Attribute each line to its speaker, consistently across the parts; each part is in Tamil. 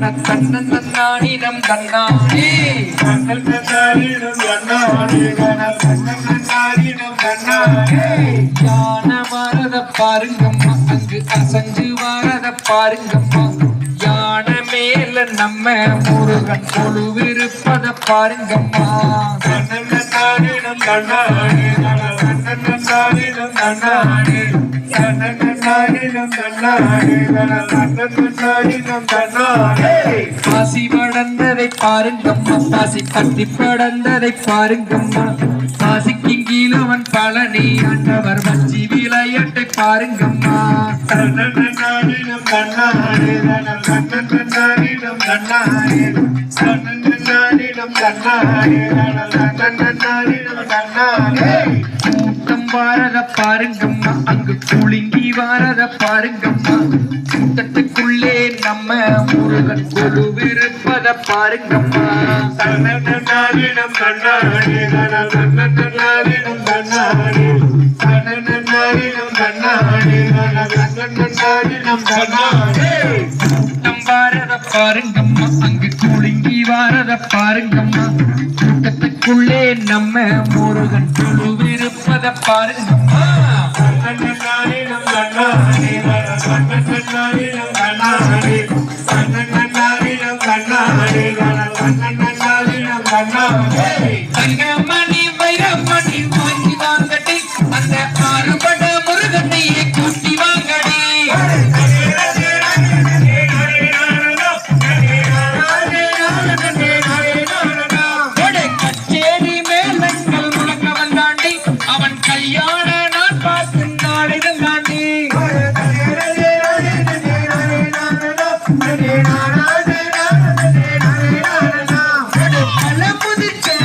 Speaker 1: கன தன்னன் தன்னானினம் தன்னானே யான வரத பாருங்கம்மா அங்கு அசஞ்சு வரத பாருங்கம்மா. யான மேல நம்ம முருகன் கொழுவிருப்பத பாருங்கம்மா. பாசி படந்ததை பாருங்கம்மா பாசி பட்டி படந்ததை பாருங்கம்மா. பாசிக்கு கீழவன் பழனி ஆண்டவர் வச்சி விளையாட்டை பாருங்கம்மா. கூட்டம் வாரத பாருங்கம்மா அங்கு குலுங்கி வாரத பாருங்கம்மா. கூட்டத்துக்குள்ளே நம்ம முருகன் கொழுவிருப்பத பாருங்கம்மா. கூட்டம் வாரத பாருங்கம்மா அங்கு குலுங்கி வாரத பாருங்கம்மா. கூட்டத்துக்குள்ளே நம்ம முருகன் கொழுவிருப்பத பாருங்கம்மா.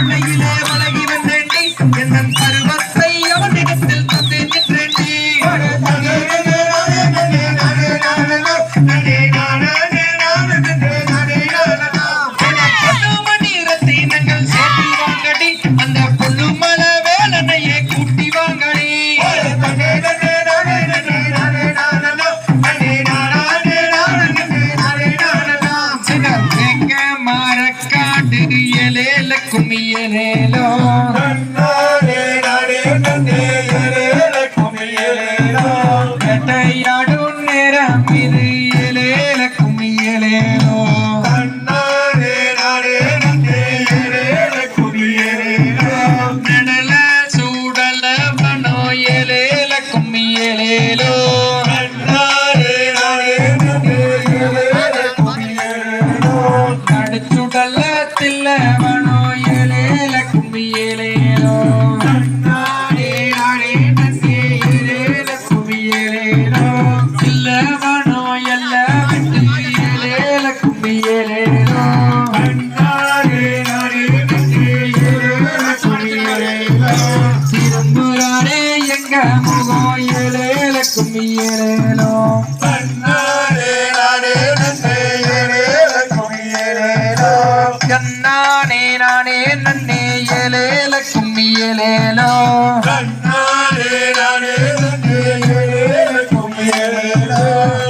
Speaker 1: Now you know. Sumiyan Helo Hello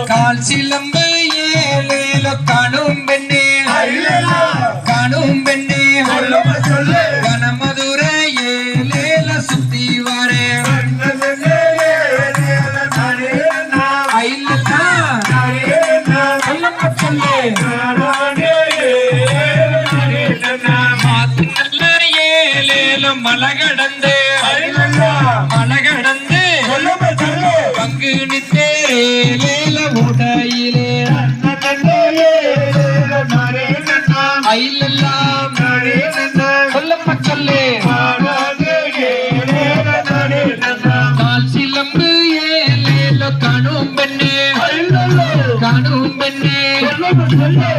Speaker 1: கால் சிலம்பு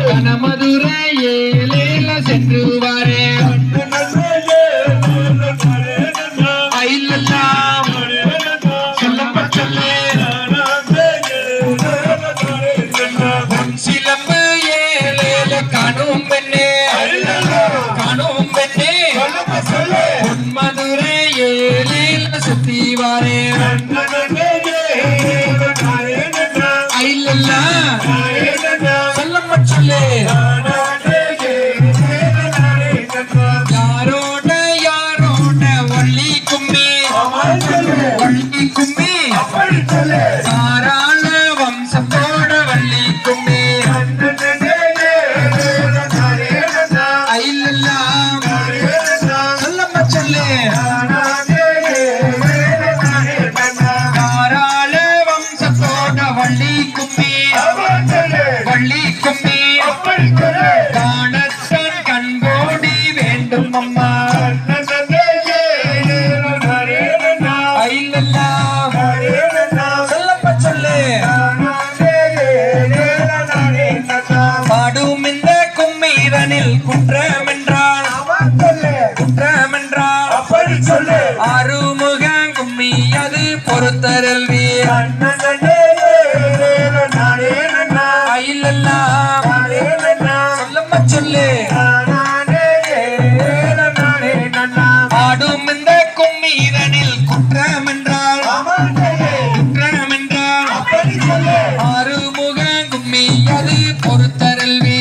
Speaker 1: கனமதுரை வேணாம் சொல்லம்மா சொல்லு ஆடும் இந்த கும்மீரனில் குற்றம் என்றால் குற்றம் என்றால் ஆறுமுக கும்மி அது பொறுத்தருள்வே.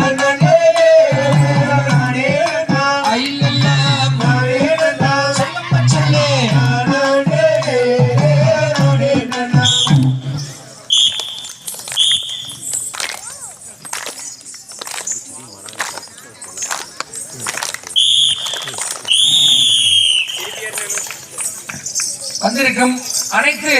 Speaker 1: வந்திருக்கும் அனைத்து